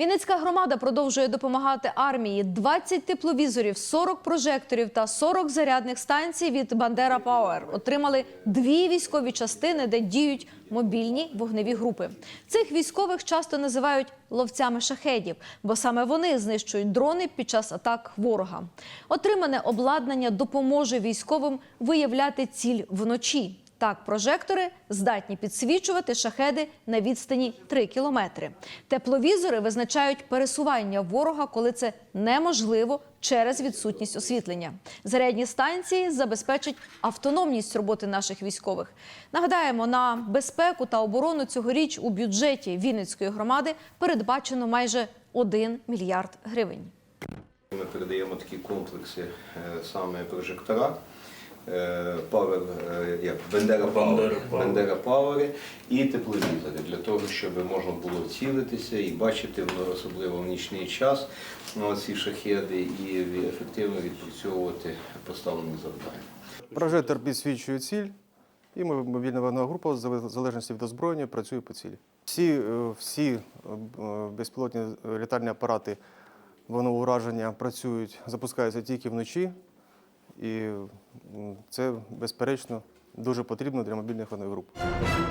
Вінницька громада продовжує допомагати армії. 20 тепловізорів, 40 прожекторів та 40 зарядних станцій від Бандера Пауер отримали дві військові частини, де діють мобільні вогневі групи. Цих військових часто називають ловцями шахедів, бо саме вони знищують дрони під час атак ворога. Отримане обладнання допоможе військовим виявляти ціль вночі. Так, прожектори здатні підсвічувати шахеди на відстані 3 кілометри. Тепловізори визначають пересування ворога, коли це неможливо через відсутність освітлення. Зарядні станції забезпечать автономність роботи наших військових. Нагадаємо, на безпеку та оборону цьогоріч у бюджеті Вінницької громади передбачено майже 1 мільярд гривень. Ми передаємо такі комплекси, е, саме прожектора, е, Power, е, як Бендера Power, Бендера Power і тепловізори для того, щоб можна було цілитися і бачити особливо в нічний час. Ну, ці шахеди і ефективно відпрацьовувати поставлені завдання. Прожектор підсвічує ціль, і ми- мобільна вогнева група, в залежності від озброєння, працює по цілі. Всі, е, всі безпілотні літальні апарати вогневого ураження працюють, запускаються тільки вночі, і це, безперечно, дуже потрібно для мобільних груп.